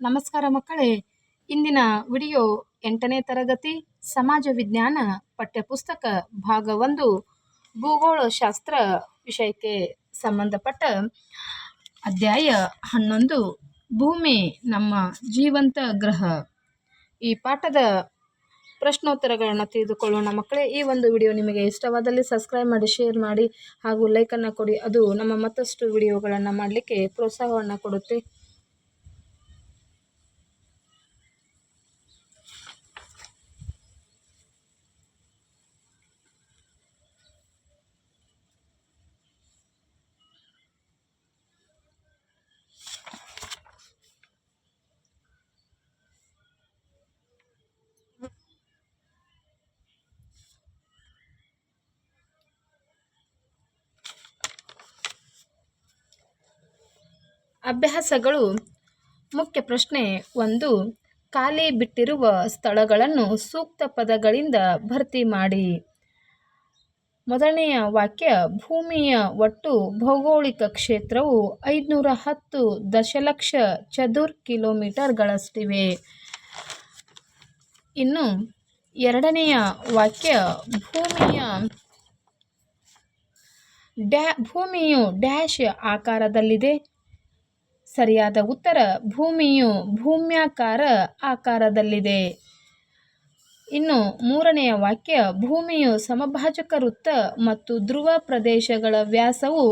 ನಮಸ್ಕಾರ ಮಕ್ಕಳೇ. ಇಂದಿನ ವಿಡಿಯೋ ಎಂಟನೇ ತರಗತಿ ಸಮಾಜ ವಿಜ್ಞಾನ ಪಠ್ಯಪುಸ್ತಕ ಭಾಗ ಒಂದು, ಭೂಗೋಳಶಾಸ್ತ್ರ ವಿಷಯಕ್ಕೆ ಸಂಬಂಧಪಟ್ಟ ಅಧ್ಯಾಯ ಹನ್ನೊಂದು, ಭೂಮಿ ನಮ್ಮ ಜೀವಂತ ಗ್ರಹ. ಈ ಪಾಠದ ಪ್ರಶ್ನೋತ್ತರಗಳನ್ನು ತಿಳಿದುಕೊಳ್ಳೋಣ ಮಕ್ಕಳೇ. ಈ ಒಂದು ವಿಡಿಯೋ ನಿಮಗೆ ಇಷ್ಟವಾದಲ್ಲಿ ಸಬ್ಸ್ಕ್ರೈಬ್ ಮಾಡಿ, ಶೇರ್ ಮಾಡಿ ಹಾಗೂ ಲೈಕನ್ನು ಕೊಡಿ. ಅದು ನಮ್ಮ ಮತ್ತಷ್ಟು ವಿಡಿಯೋಗಳನ್ನು ಮಾಡಲಿಕ್ಕೆ ಪ್ರೋತ್ಸಾಹವನ್ನು ಕೊಡುತ್ತೆ. ಅಭ್ಯಾಸಗಳು. ಮುಖ್ಯ ಪ್ರಶ್ನೆ ಒಂದು, ಖಾಲಿ ಬಿಟ್ಟಿರುವ ಸ್ಥಳಗಳನ್ನು ಸೂಕ್ತ ಪದಗಳಿಂದ ಭರ್ತಿ ಮಾಡಿ. ಮೊದಲನೆಯ ವಾಕ್ಯ, ಭೂಮಿಯ ಒಟ್ಟು ಭೌಗೋಳಿಕ ಕ್ಷೇತ್ರವು ಐದುನೂರ ಹತ್ತು ದಶಲಕ್ಷ ಚದುರ್ ಕಿಲೋಮೀಟರ್ಗಳಷ್ಟಿವೆ. ಇನ್ನು, ಎರಡನೆಯ ವಾಕ್ಯ, ಭೂಮಿಯ ಡ್ಯಾ, ಭೂಮಿಯು ಡ್ಯಾಶ್ ಆಕಾರದಲ್ಲಿದೆ. ಸರಿಯಾದ ಉತ್ತರ, ಭೂಮಿಯು ಭೂಮ್ಯಾಕಾರ ಆಕಾರದಲ್ಲಿದೆ. ಇನ್ನು ಮೂರನೆಯ ವಾಕ್ಯ, ಭೂಮಿಯು ಸಮಭಾಜಕ ವೃತ್ತ ಮತ್ತು ಧ್ರುವ ಪ್ರದೇಶಗಳ ವ್ಯಾಸವು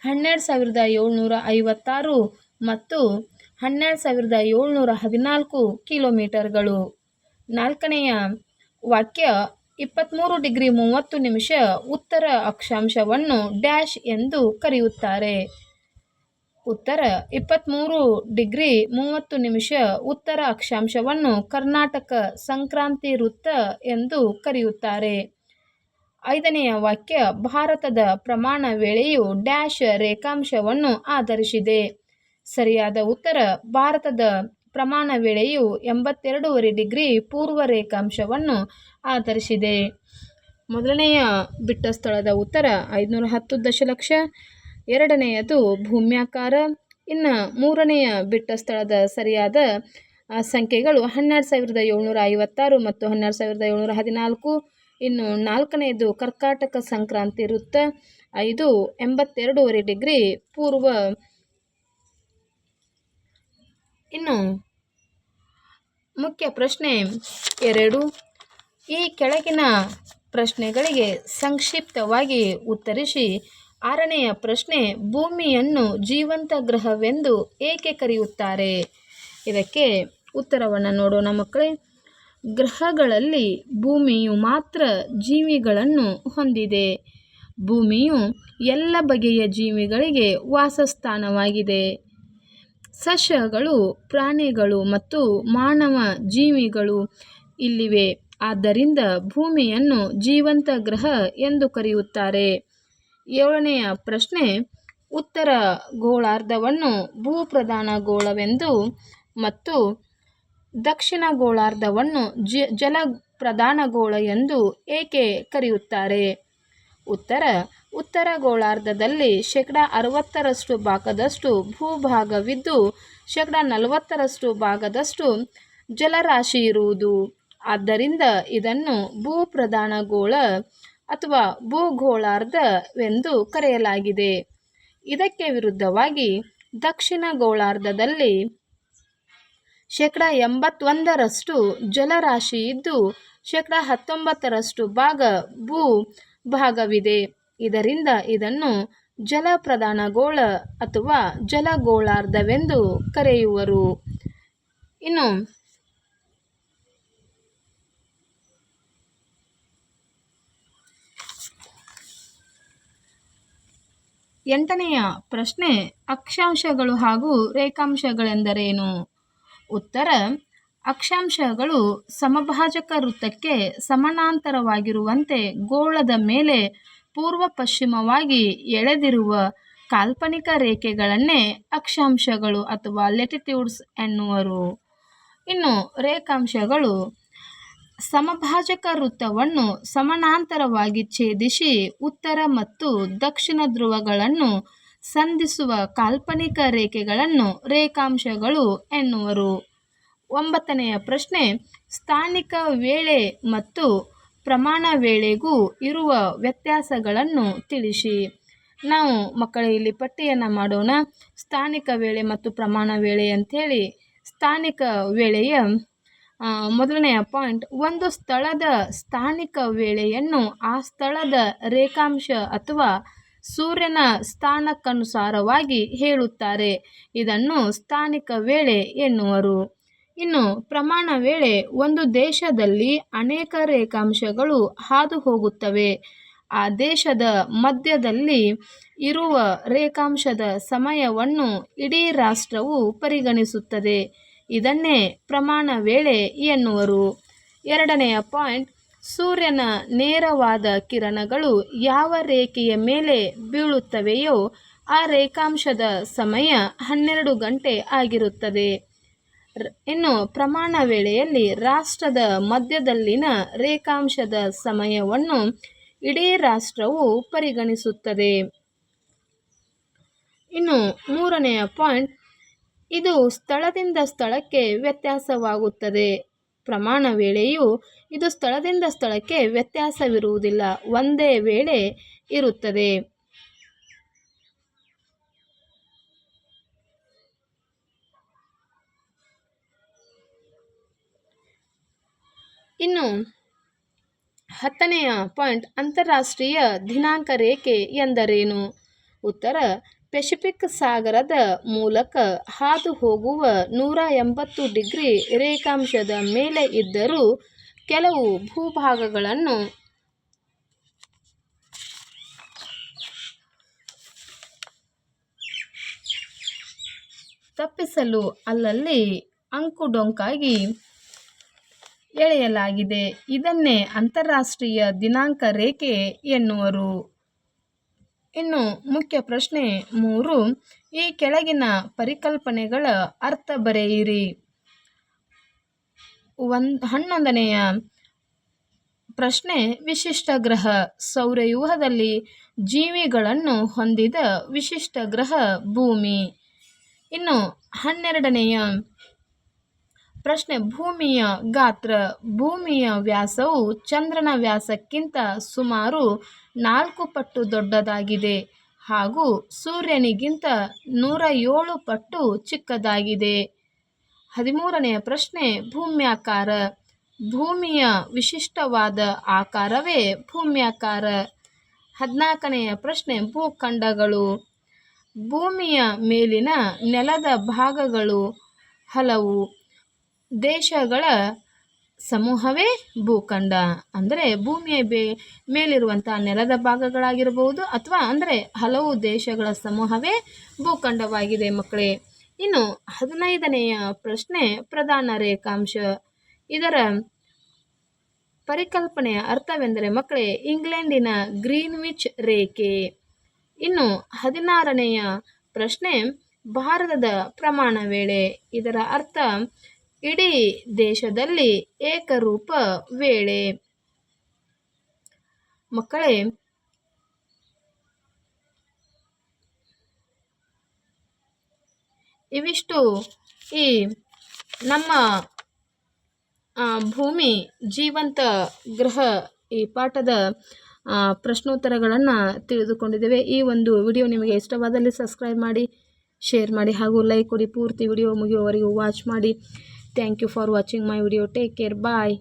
ಹನ್ನೆರಡು ಸಾವಿರದ ಏಳ್ನೂರ ಐವತ್ತಾರು ಮತ್ತು ಹನ್ನೆರಡು ಸಾವಿರದ ಏಳ್ನೂರ ಹದಿನಾಲ್ಕು ಕಿಲೋಮೀಟರ್ಗಳು. ನಾಲ್ಕನೆಯ ವಾಕ್ಯ ಇಪ್ಪತ್ತ್ಮೂರು ಡಿಗ್ರಿ ಮೂವತ್ತು ನಿಮಿಷ ಉತ್ತರ ಅಕ್ಷಾಂಶವನ್ನು ಡ್ಯಾಶ್ ಎಂದು ಕರೆಯುತ್ತಾರೆ. ಉತ್ತರ ಇಪ್ಪತ್ತ್ಮೂರು ಡಿಗ್ರಿ ಮೂವತ್ತು ನಿಮಿಷ ಉತ್ತರ ಅಕ್ಷಾಂಶವನ್ನು ಕರ್ನಾಟಕ ಸಂಕ್ರಾಂತಿ ವೃತ್ತ ಎಂದು ಕರೆಯುತ್ತಾರೆ. ಐದನೆಯ ವಾಕ್ಯ, ಭಾರತದ ಪ್ರಮಾಣ ವೇಳೆಯು ಡ್ಯಾಶ್ ರೇಖಾಂಶವನ್ನು ಆಧರಿಸಿದೆ. ಸರಿಯಾದ ಉತ್ತರ, ಭಾರತದ ಪ್ರಮಾಣ ವೇಳೆಯು ಎಂಬತ್ತೆರಡೂವರೆ ಡಿಗ್ರಿ ಪೂರ್ವ ರೇಖಾಂಶವನ್ನು ಆಧರಿಸಿದೆ. ಮೊದಲನೆಯ ಬಿಟ್ಟ ಸ್ಥಳದ ಉತ್ತರ, ಐದುನೂರ ಹತ್ತು ದಶಲಕ್ಷ ಎರಡನೆಯದು ಭೂಮ್ಯಾಕಾರ. ಇನ್ನು ಮೂರನೆಯ ಬಿಟ್ಟ ಸ್ಥಳದ ಸರಿಯಾದ ಸಂಖ್ಯೆಗಳು ಹನ್ನೆರಡು ಸಾವಿರದ ಏಳ್ನೂರ ಐವತ್ತಾರು ಮತ್ತು ಹನ್ನೆರಡು ಸಾವಿರದ ಏಳ್ನೂರ ಹದಿನಾಲ್ಕು. ಇನ್ನು ನಾಲ್ಕನೆಯದು ಕರ್ಕಾಟಕ ಸಂಕ್ರಾಂತಿ ವೃತ್ತ. ಐದು ಎಂಬತ್ತೆರಡೂವರೆ ಡಿಗ್ರಿ ಪೂರ್ವ. ಇನ್ನು ಮುಖ್ಯ ಪ್ರಶ್ನೆ ಎರಡು. ಈ ಕೆಳಗಿನ ಪ್ರಶ್ನೆಗಳಿಗೆ ಸಂಕ್ಷಿಪ್ತವಾಗಿ ಉತ್ತರಿಸಿ ಆರನೆಯ ಪ್ರಶ್ನೆ, ಭೂಮಿಯನ್ನು ಜೀವಂತ ಗ್ರಹವೆಂದು ಏಕೆ ಕರೆಯುತ್ತಾರೆ? ಇದಕ್ಕೆ ಉತ್ತರವನ್ನು ನೋಡೋಣ ಮಕ್ಕಳೇ. ಗ್ರಹಗಳಲ್ಲಿ ಭೂಮಿಯು ಮಾತ್ರ ಜೀವಿಗಳನ್ನು ಹೊಂದಿದೆ. ಭೂಮಿಯು ಎಲ್ಲ ಬಗೆಯ ಜೀವಿಗಳಿಗೆ ವಾಸಸ್ಥಾನವಾಗಿದೆ. ಸಸ್ಯಗಳು, ಪ್ರಾಣಿಗಳು ಮತ್ತು ಮಾನವ ಜೀವಿಗಳು ಇಲ್ಲಿವೆ. ಆದ್ದರಿಂದ ಭೂಮಿಯನ್ನು ಜೀವಂತ ಗ್ರಹ ಎಂದು ಕರೆಯುತ್ತಾರೆ. ಏಳನೆಯ ಪ್ರಶ್ನೆ, ಉತ್ತರ ಗೋಳಾರ್ಧವನ್ನು ಭೂಪ್ರಧಾನ ಗೋಳವೆಂದು ಮತ್ತು ದಕ್ಷಿಣ ಗೋಳಾರ್ಧವನ್ನು ಜ ಜಲ ಪ್ರಧಾನ ಗೋಳ ಎಂದು ಏಕೆ ಕರೆಯುತ್ತಾರೆ? ಉತ್ತರ ಉತ್ತರ ಗೋಳಾರ್ಧದಲ್ಲಿ ಶೇಕಡ ಅರವತ್ತರಷ್ಟು ಭಾಗದಷ್ಟು ಭೂಭಾಗವಿದ್ದು, ಶೇಕಡ ನಲವತ್ತರಷ್ಟು ಭಾಗದಷ್ಟು ಜಲರಾಶಿ ಇರುವುದು. ಆದ್ದರಿಂದ ಇದನ್ನು ಭೂಪ್ರಧಾನ ಗೋಳ ಅಥವಾ ಭೂಗೋಳಾರ್ಧವೆಂದು ಕರೆಯಲಾಗಿದೆ. ಇದಕ್ಕೆ ವಿರುದ್ಧವಾಗಿ ದಕ್ಷಿಣ ಗೋಳಾರ್ಧದಲ್ಲಿ ಶೇಕಡ ಎಂಬತ್ತೊಂದರಷ್ಟು ಜಲರಾಶಿ ಇದ್ದು, ಶೇಕಡ ಹತ್ತೊಂಬತ್ತರಷ್ಟು ಭಾಗ ಭೂ ಭಾಗವಿದೆ ಇದರಿಂದ ಇದನ್ನು ಜಲಪ್ರಧಾನ ಗೋಳ ಅಥವಾ ಜಲಗೋಳಾರ್ಧವೆಂದು ಕರೆಯುವರು. ಇನ್ನು ಎಂಟನೆಯ ಪ್ರಶ್ನೆ, ಅಕ್ಷಾಂಶಗಳು ಹಾಗೂ ರೇಖಾಂಶಗಳೆಂದರೇನು? ಉತ್ತರ, ಅಕ್ಷಾಂಶಗಳು ಸಮಭಾಜಕ ವೃತ್ತಕ್ಕೆ ಸಮಾನಾಂತರವಾಗಿರುವಂತೆ ಗೋಳದ ಮೇಲೆ ಪೂರ್ವ ಪಶ್ಚಿಮವಾಗಿ ಎಳೆದಿರುವ ಕಾಲ್ಪನಿಕ ರೇಖೆಗಳನ್ನೇ ಅಕ್ಷಾಂಶಗಳು ಅಥವಾ ಲೆಟಿಟ್ಯೂಡ್ಸ್ ಎನ್ನುವರು. ಇನ್ನು ರೇಖಾಂಶಗಳು ಸಮಭಾಜಕ ವೃತ್ತವನ್ನು ಸಮಾನಾಂತರವಾಗಿ ಛೇದಿಸಿ ಉತ್ತರ ಮತ್ತು ದಕ್ಷಿಣ ಧ್ರುವಗಳನ್ನು ಸಂಧಿಸುವ ಕಾಲ್ಪನಿಕ ರೇಖೆಗಳನ್ನು ರೇಖಾಂಶಗಳು ಎನ್ನುವರು. ಒಂಬತ್ತನೆಯ ಪ್ರಶ್ನೆ, ಸ್ಥಾನಿಕ ವೇಳೆ ಮತ್ತು ಪ್ರಮಾಣ ವೇಳೆಗೂ ಇರುವ ವ್ಯತ್ಯಾಸಗಳನ್ನು ತಿಳಿಸಿ. ನಾವು ಮಕ್ಕಳ, ಇಲ್ಲಿ ಪಟ್ಟಿಯನ್ನು ಮಾಡೋಣ. ಸ್ಥಾನಿಕ ವೇಳೆ ಮತ್ತು ಪ್ರಮಾಣ ವೇಳೆ ಅಂಥೇಳಿ, ಸ್ಥಾನಿಕ ವೇಳೆಯ ಮೊದಲನೆಯ ಪಾಯಿಂಟ್, ಒಂದು ಸ್ಥಳದ ಸ್ಥಾನಿಕ ವೇಳೆಯನ್ನು ಆ ಸ್ಥಳದ ರೇಖಾಂಶ ಅಥವಾ ಸೂರ್ಯನ ಸ್ಥಾನಕ್ಕನುಸಾರವಾಗಿ ಹೇಳುತ್ತಾರೆ. ಇದನ್ನು ಸ್ಥಾನಿಕ ವೇಳೆ ಎನ್ನುವರು. ಇನ್ನು ಪ್ರಮಾಣ ವೇಳೆ ಒಂದು ದೇಶದಲ್ಲಿ ಅನೇಕ ರೇಖಾಂಶಗಳು ಹಾದು ಹೋಗುತ್ತವೆ ಆ ದೇಶದ ಮಧ್ಯದಲ್ಲಿ ಇರುವ ರೇಖಾಂಶದ ಸಮಯವನ್ನು ಇಡೀ ರಾಷ್ಟ್ರವು ಪರಿಗಣಿಸುತ್ತದೆ. ಇದನ್ನೇ ಪ್ರಮಾಣ ವೇಳೆ ಎನ್ನುವರು. ಎರಡನೆಯ ಪಾಯಿಂಟ್, ಸೂರ್ಯನ ನೇರವಾದ ಕಿರಣಗಳು ಯಾವ ರೇಖೆಯ ಮೇಲೆ ಬೀಳುತ್ತವೆಯೋ ಆ ರೇಖಾಂಶದ ಸಮಯ ಹನ್ನೆರಡು ಗಂಟೆ ಆಗಿರುತ್ತದೆ. ಇನ್ನು ಪ್ರಮಾಣ ವೇಳೆಯಲ್ಲಿ ರಾಷ್ಟ್ರದ ಮಧ್ಯದಲ್ಲಿನ ರೇಖಾಂಶದ ಸಮಯವನ್ನು ಇಡೀ ರಾಷ್ಟ್ರವು ಪರಿಗಣಿಸುತ್ತದೆ. ಇನ್ನು ಮೂರನೆಯ ಪಾಯಿಂಟ್ ಇದು ಸ್ಥಳದಿಂದ ಸ್ಥಳಕ್ಕೆ ವ್ಯತ್ಯಾಸವಾಗುತ್ತದೆ. ಪ್ರಮಾಣ ವೇಳೆಯು ಇದು ಸ್ಥಳದಿಂದ ಸ್ಥಳಕ್ಕೆ ವ್ಯತ್ಯಾಸವಿರುವುದಿಲ್ಲ. ಒಂದೇ ವೇಳೆ ಇರುತ್ತದೆ. ಇನ್ನು ಹತ್ತನೆಯ ಪಾಯಿಂಟ್ ಅಂತಾರಾಷ್ಟ್ರೀಯ ದಿನಾಂಕ ರೇಖೆ ಎಂದರೇನು? ಉತ್ತರ ಪೆಸಿಫಿಕ್ ಸಾಗರದ ಮೂಲಕ ಹಾದು ಹೋಗುವ ನೂರ ಎಂಬತ್ತು ಡಿಗ್ರಿ ರೇಖಾಂಶದ ಮೇಲೆ ಇದ್ದರೂ ಕೆಲವು ಭೂಭಾಗಗಳನ್ನು ತಪ್ಪಿಸಲು ಅಲ್ಲಲ್ಲಿ ಅಂಕುಡೊಂಕಾಗಿ ಎಳೆಯಲಾಗಿದೆ. ಇದನ್ನೇ ಅಂತಾರಾಷ್ಟ್ರೀಯ ದಿನಾಂಕ ರೇಖೆ ಎನ್ನುವರು. ಇನ್ನು ಮುಖ್ಯ ಪ್ರಶ್ನೆ ಮೂರು, ಈ ಕೆಳಗಿನ ಪರಿಕಲ್ಪನೆಗಳ ಅರ್ಥ ಬರೆಯಿರಿ. ಒಂದು, ಹನ್ನೊಂದನೆಯ ಪ್ರಶ್ನೆ, ವಿಶಿಷ್ಟ ಗ್ರಹ ಸೌರವ್ಯೂಹದಲ್ಲಿ ಜೀವಿಗಳನ್ನು ಹೊಂದಿದ ವಿಶಿಷ್ಟ ಗ್ರಹ ಭೂಮಿ. ಇನ್ನು ಹನ್ನೆರಡನೆಯ ಪ್ರಶ್ನೆ, ಭೂಮಿಯ ಗಾತ್ರ, ಭೂಮಿಯ ವ್ಯಾಸವು ಚಂದ್ರನ ವ್ಯಾಸಕ್ಕಿಂತ ಸುಮಾರು ನಾಲ್ಕು ಪಟ್ಟು ದೊಡ್ಡದಾಗಿದೆ ಹಾಗೂ ಸೂರ್ಯನಿಗಿಂತ ನೂರ ಏಳು ಪಟ್ಟು ಚಿಕ್ಕದಾಗಿದೆ. ಹದಿಮೂರನೆಯ ಪ್ರಶ್ನೆ, ಭೂಮ್ಯಾಕಾರ, ಭೂಮಿಯ ವಿಶಿಷ್ಟವಾದ ಆಕಾರವೇ ಭೂಮ್ಯಾಕಾರ? ಹದಿನಾಲ್ಕನೆಯ ಪ್ರಶ್ನೆ, ಭೂಖಂಡಗಳು, ಭೂಮಿಯ ಮೇಲಿನ ನೆಲದ ಭಾಗಗಳು ಹಲವು. ದೇಶಗಳ ಸಮೂಹವೇ ಭೂಖಂಡ. ಅಂದರೆ ಭೂಮಿಯ ಬೇ, ಮೇಲಿರುವಂಥ ನೆಲದ ಭಾಗಗಳಾಗಿರಬಹುದು ಅಥವಾ ಅಂದರೆ ಹಲವು ದೇಶಗಳ ಸಮೂಹವೇ ಭೂಖಂಡವಾಗಿದೆ ಮಕ್ಕಳೇ. ಇನ್ನು ಹದಿನೈದನೆಯ ಪ್ರಶ್ನೆ ಪ್ರಧಾನ ರೇಖಾಂಶ. ಇದರ ಪರಿಕಲ್ಪನೆಯ ಅರ್ಥವೆಂದರೆ ಮಕ್ಕಳೇ, ಇಂಗ್ಲೆಂಡಿನ ಗ್ರೀನ್ವಿಚ್ ರೇಖೆ. ಇನ್ನು ಹದಿನಾರನೆಯ ಪ್ರಶ್ನೆ ಭಾರತದ ಪ್ರಮಾಣ ವೇಳೆ. ಇದರ ಅರ್ಥ ಇಡೀ ದೇಶದಲ್ಲಿ ಏಕರೂಪ ವೇಳೆ. ಮಕ್ಕಳೇ, ಇವಿಷ್ಟು ಈ ನಮ್ಮ ಭೂಮಿ ಜೀವಂತ ಗ್ರಹ ಈ ಪಾಠದ ಪ್ರಶ್ನೋತ್ತರಗಳನ್ನು ತಿಳಿದುಕೊಂಡಿದ್ದೇವೆ. ಈ ಒಂದು ವಿಡಿಯೋ ನಿಮಗೆ ಇಷ್ಟವಾದಲ್ಲಿ ಸಬ್ಸ್ಕ್ರೈಬ್ ಮಾಡಿ, ಶೇರ್ ಮಾಡಿ ಹಾಗೂ ಲೈಕ್ ಕೊಡಿ. ಪೂರ್ತಿ ವಿಡಿಯೋ ಮುಗಿಯುವವರೆಗೂ ವಾಚ್ ಮಾಡಿ. Thank you for watching my video. Take care. Bye.